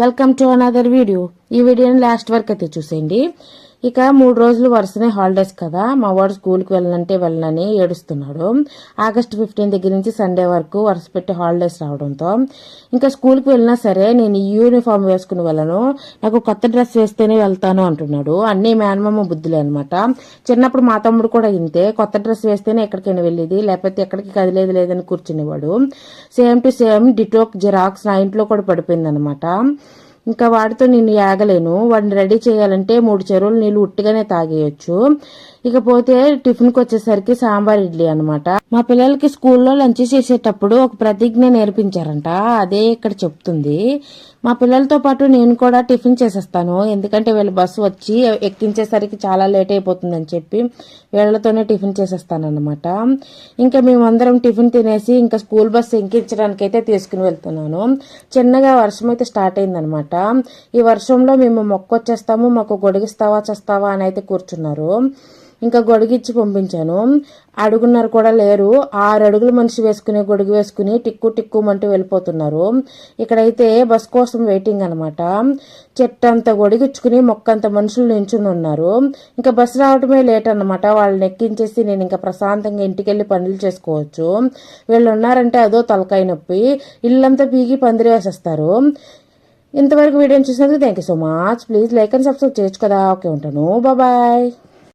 Welcome to another video. ఈ వీడియోని last వరకు అయితే చూసేయండి. ఇక మూడు రోజులు వరుసనే హాలిడేస్ కదా. మా వాడు స్కూల్కి వెళ్ళనంటే వెళ్ళనని ఏడుస్తున్నాడు. ఆగస్ట్ ఫిఫ్టీన్ దగ్గర నుంచి సండే వరకు వరుస పెట్టి హాలిడేస్ రావడంతో. ఇంకా స్కూల్కి వెళ్ళినా సరే నేను యూనిఫామ్ వేసుకుని వెళ్ళను. నాకు కొత్త డ్రెస్ వేస్తేనే వెళ్తాను అంటున్నాడు. అన్నీ మేనమామ బుద్ధులే అనమాట చిన్నప్పుడు మా తమ్ముడు కూడా ఇంతే. కొత్త డ్రెస్ వేస్తేనే ఎక్కడికైనా వెళ్ళేది లేకపోతే ఎక్కడికి కదిలేదు లేదని కూర్చునేవాడు. Same to same ditto xerox నా ఇంట్లో కూడా పడిపోయింది అనమాట ఇంకా వాడితో నేను యాగలేను. వాడిని రెడీ చేయాలంటే మూడు చెరువులు నీళ్ళు ఉట్టిగానే తాగేయచ్చు. ఇకపోతే టిఫిన్కి వచ్చేసరికి సాంబార్ ఇడ్లీ అనమాట మా పిల్లలకి స్కూల్లో లంచ్ చేసేటప్పుడు ఒక ప్రతిజ్ఞ నేర్పించారంట. అదే ఇక్కడ చెప్తుంది. మా పిల్లలతో పాటు నేను కూడా టిఫిన్ చేసేస్తాను. ఎందుకంటే వీళ్ళ బస్సు వచ్చి ఎక్కించేసరికి చాలా లేట్ అయిపోతుందని చెప్పి వీళ్ళతోనే టిఫిన్ చేసేస్తానన్నమాట. ఇంకా మేమందరం టిఫిన్ తినేసి ఇంకా స్కూల్ బస్సు ఎక్కించడానికి అయితే తీసుకుని వెళ్తున్నాను. చిన్నగా వర్షం అయితే స్టార్ట్ అయిందనమాట ఈ వర్షంలో మేము మొక్క వచ్చేస్తాము మాకు గొడిగిస్తావా చేస్తావా అని అయితే కూర్చున్నారు. ఇంకా గొడిగిచ్చి పంపించాను. అడుగున్నారు కూడా లేరు. ఆరు అడుగులు మనిషి వేసుకుని గొడుగు వేసుకుని టిక్కు టిక్కు అంటూ వెళ్ళిపోతున్నారు. ఇక్కడైతే బస్ కోసం వెయిటింగ్ అనమాట చెట్టంత గొడిగిచ్చుకుని మొక్కంత మనుషులు నించుని ఉన్నారు. ఇంకా బస్సు రావటమే లేట్ అనమాట వాళ్ళని ఎక్కించేసి నేను ఇంకా ప్రశాంతంగా ఇంటికి వెళ్ళి పనులు చేసుకోవచ్చు. వీళ్ళు ఉన్నారంటే అదో తలకాయ నొప్పి. ఇల్లంతా పీకి పందిరి వేసేస్తారు ఇంతవరకు వీడియోని చూసినందుకు thank you so much please like and subscribe చేయొచ్చు కదా. ఓకే ఉంటాను. బాయ్